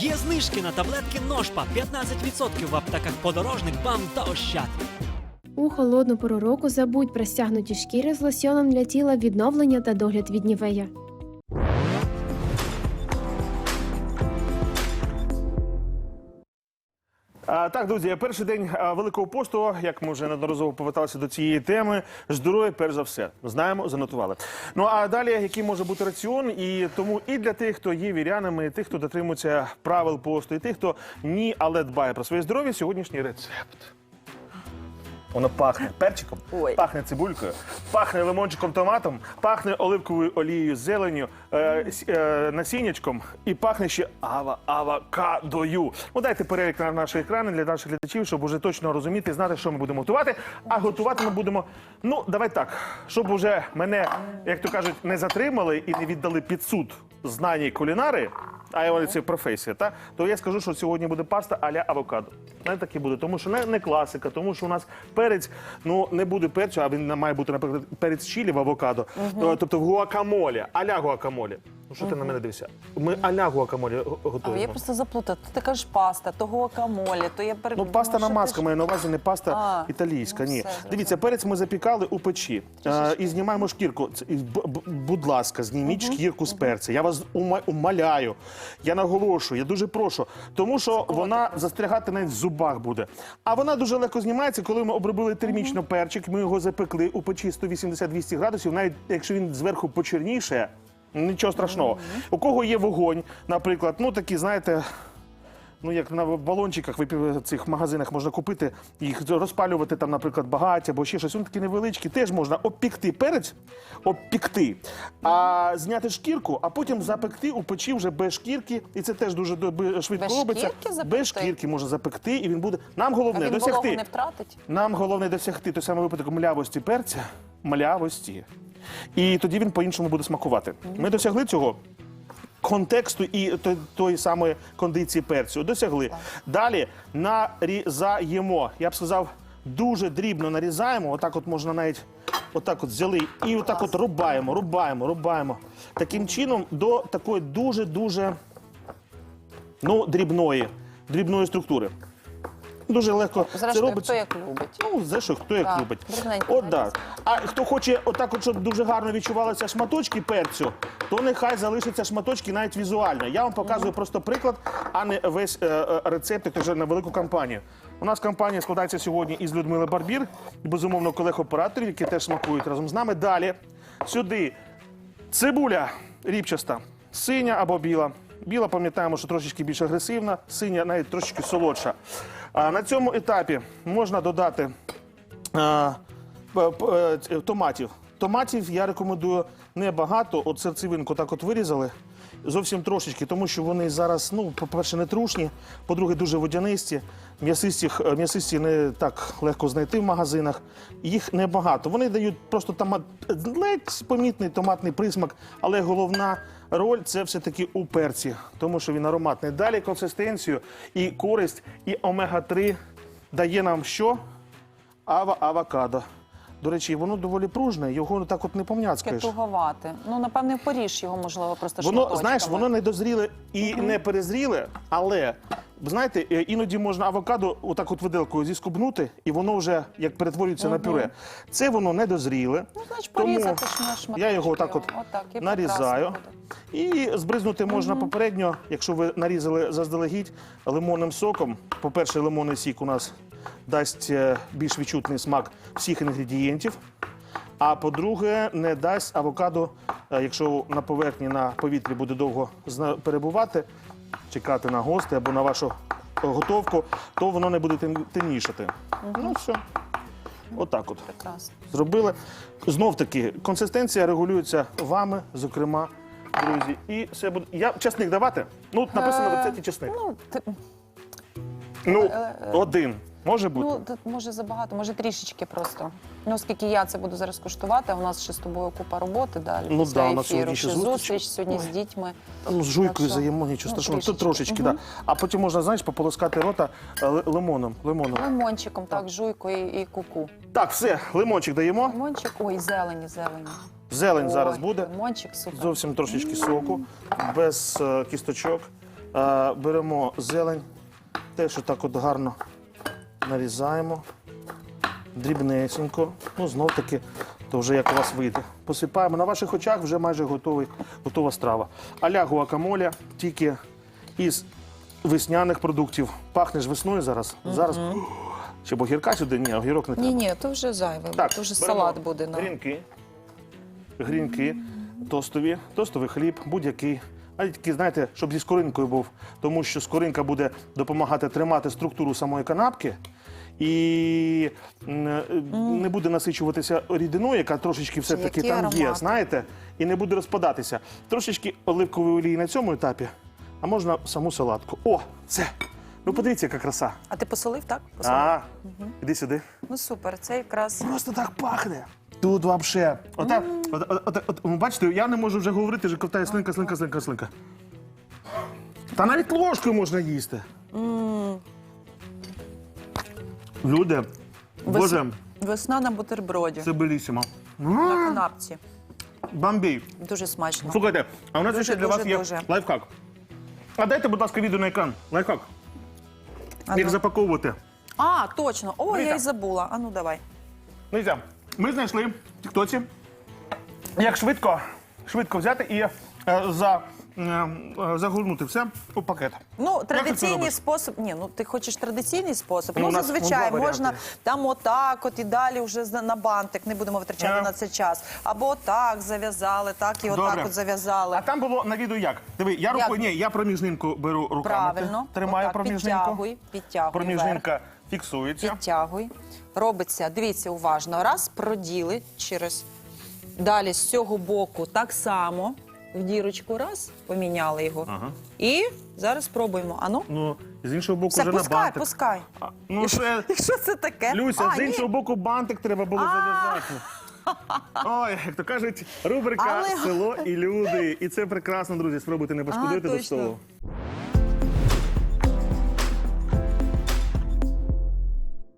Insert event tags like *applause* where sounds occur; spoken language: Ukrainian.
Є знижки на таблетки Ножпа 15% в аптеках подорожник, бам та ощад. У холодну пору року забудь про стягнуті шкіри з лосьоном для тіла відновлення та догляд від нівея. Так, друзі, перший день Великого посту, як ми вже неодноразово поверталися до цієї теми, здоров'я перш за все. Знаємо, занотували. Ну а далі, який може бути раціон, і тому і для тих, хто є вірянами, і тих, хто дотримується правил посту, і тих, хто ні, але дбає про своє здоров'я, сьогоднішній рецепт. Воно пахне перчиком, Ой. пахне цибулькою, пахне лимончиком томатом, пахне оливковою олією, зеленню, е, с- е, насіннячком і пахне ще ава авокадою. Ну дайте перелік на наші екрани для наших глядачів, щоб уже точно розуміти і знати, що ми будемо готувати. А готувати ми будемо. Ну, давай так, щоб уже мене, як то кажуть, не затримали і не віддали під суд знані кулінари. А я це професія, та то я скажу, що сьогодні буде паста аля авокадо. Не таке буде, тому що не, не класика, тому що у нас перець ну не буде перцю, а він має бути, наприклад, перець чилі в авокадо, Е, тобто в гуакамолі, аля гуакамолі. Ну що ти на мене дивишся? Ми аля гуакамолі го- А готуємо. я просто заплутала. Ти кажеш паста, то гуакамолі, то я перед... Ну, паста що намазка має на увазі не паста А, італійська. ну, Ні. все, зрозуміло. Дивіться, перець ми запікали у печі. Е, і знімаємо шкірку. Це- і б- б- Будь ласка, зніміть шкірку з перця. Я вас ума- умоляю. Я наголошую, я дуже прошу. Тому що вона застрягати навіть в зубах буде. А вона дуже легко знімається, коли ми обробили термічно перчик. Ми його запекли у печі 180-200 градусів. Навіть якщо він зверху почерніше. Нічого страшного. У кого є вогонь, наприклад, ну такі, знаєте, Ну, як на балончиках в цих магазинах можна купити, їх розпалювати там, наприклад, багаття або ще щось. Вони такі невеличкі. Теж можна обпікти перець, обпікти, а зняти шкірку, а потім запекти у печі вже без шкірки. І це теж дуже швидко Без робиться. шкірки запекти? Без шкірки можна запекти, і він буде. Нам головне А він досягти. не втратить? Нам головне досягти той самий випадок млявості перця, млявості. І тоді він по-іншому буде смакувати. Ми досягли цього. Контексту і тої самої кондиції перцю досягли. Далі нарізаємо. Я б сказав, дуже дрібно нарізаємо. Отак, от можна навіть отак от взяли і отак от рубаємо, рубаємо, рубаємо. Таким чином до такої дуже дуже ну, дрібної, дрібної структури. Дуже легко це Зрештою, робиться. хто як любить. Ну, за що, хто як Так, любить. дрібненько От нарізати. так. А хто хоче, отак, от, щоб дуже гарно відчувалися шматочки перцю, то нехай залишаться шматочки навіть візуально. Я вам показую просто приклад, а не весь е, е, рецепт, як вже на велику кампанію. У нас кампанія складається сьогодні із Людмили Барбір, і, безумовно, колег-операторів, які теж смакують разом з нами. Далі сюди цибуля ріпчаста, синя або біла. Біла, пам'ятаємо, що трошечки більш агресивна, синя навіть трошечки солодша. А на цьому етапі можна додати а, е, томатів. Томатів я рекомендую небагато. От серцевинку так от вирізали. Зовсім трошечки, тому що вони зараз, ну, по-перше, не трушні, по-друге, дуже водянисті. М'ясисті, м'ясисті не так легко знайти в магазинах. Їх небагато. Вони дають просто томат, ледь помітний томатний присмак, але головна роль це все-таки у перці, тому що він ароматний. Далі консистенцію і користь, і омега-3 дає нам що? Ава авокадо. До речі, воно доволі пружне, його так от не Таке помняцкаєш. Ну, напевне, в поріж його, можливо, просто Воно, знаєш, воно не дозріле і не перезріле, але знаєте, е, іноді можна авокадо отак от виделкою зіскубнути, і воно вже як перетворюється на пюре. Це воно не дозріле. Ну, значить, тому порізати шма- я його так от. Отак, нарізаю. І збризнути можна попередньо, якщо ви нарізали заздалегідь лимонним соком. По-перше, лимонний сік у нас дасть е, більш відчутний смак всіх інгредієнтів. А по-друге, не дасть авокадо, е, якщо на поверхні на повітрі буде довго перебувати, чекати на гостей або на вашу готовку, то воно не буде тем- темнішати. Ну все. Отак от. Прекрасно. Зробили. Знов таки, консистенція регулюється вами, зокрема, друзі. І все буде. Я чесник давати? Ну, от написано в рецепті чесник. Ну, ти, Ну, один. Може бути. ну, тут може забагато, може трішечки просто. Ну, оскільки я це буду зараз куштувати, а у нас ще з тобою купа роботи далі. Ну, після да, у нас сьогодні ще зустріч. зустріч сьогодні з дітьми. Ну, з жуйкою що, заємо, нічого ну, страшного. Тут трошечки, так. Да. А потім можна, знаєш, пополоскати рота е, лимоном. лимоном. Лимончиком, так, жуйкою і куку. Так, все, лимончик даємо. Лимончик, ой, зелені, зелені. Зелень зараз буде. Лимончик, супер. Зовсім трошечки соку, без е, кісточок. Е, беремо зелень, теж отак от гарно нарізаємо. Дрібнесенько. Ну, знов таки, то вже як у вас вийде. Посипаємо. На ваших очах вже майже готовий, готова страва. Аля гуакамоля, тільки із весняних продуктів. Пахнеш весною зараз. Зараз. Чи огірка сюди? Ні, огірок не треба. Ні, ні, то вже зайве, Так, то вже беремо салат буде. На... Грінки. Грінки, тостові, тостовий хліб, будь-який. А тільки, знаєте, щоб зі скоринкою був, тому що скоринка буде допомагати тримати структуру самої канапки і е, не буде насичуватися рідиною, яка трошечки все-таки там є, знаєте, і не буде розпадатися. Трошечки оливкової олії на цьому етапі, а можна саму салатку. О, це! Ну подивіться, яка краса. А ти посолив, так? Посолив? А, іди сюди. Ну супер, це якраз. Просто так пахне. Тут вообще. Отак, от, от, от, от, бачите, я не можу вже говорити, вже ковтає слинка, слинка, слинка, слинка. Та навіть ложкою можна їсти. Люди, боже, Весна на бутерброді. це белісімо. На канапці. Бомбій. Дуже смачно. Слухайте, а у нас Дуже, ще для вас дуже, є дуже. лайфхак. А дайте, будь ласка, відео на екран. Лайфхак. А Як ну. запаковувати. А, точно. О, я й забула. А ну давай. Дивіться, ми знайшли в Тіктоці, як швидко, швидко взяти і е, за, е, е, загорнути все у пакет. Ну, традиційний робиш? спосіб. Ні, ну ти хочеш традиційний спосіб. Ну, Ну, у нас зазвичай два можна варіанти. там отак, от і далі вже на бантик. Не будемо витрачати Ага. на це час. Або отак зав'язали, так і отак Добре. от зав'язали. А там було на відео як? Диви, я рукою, ні, я проміжнинку беру руками. Правильно. Тримаю Отак, проміжнинку. Підтягуй, підтягуй. вверх. Проміжнинка фіксується. Підтягуй. Робиться, дивіться уважно. Раз проділи через. Далі з цього боку так само. В дірочку раз, поміняли його. Ага. І зараз спробуємо. Ану. Ну, з іншого боку, Все, вже на пускай, бантик. пускай. А, Ну, ще, І *laughs* що це таке? Люся, А, з ні. іншого боку, бантик треба було зав'язати. *laughs* Ой, як то кажуть, рубрика Але- Село і люди. І це прекрасно, друзі. Спробуйте, не пошкодуйте А, до точно. столу.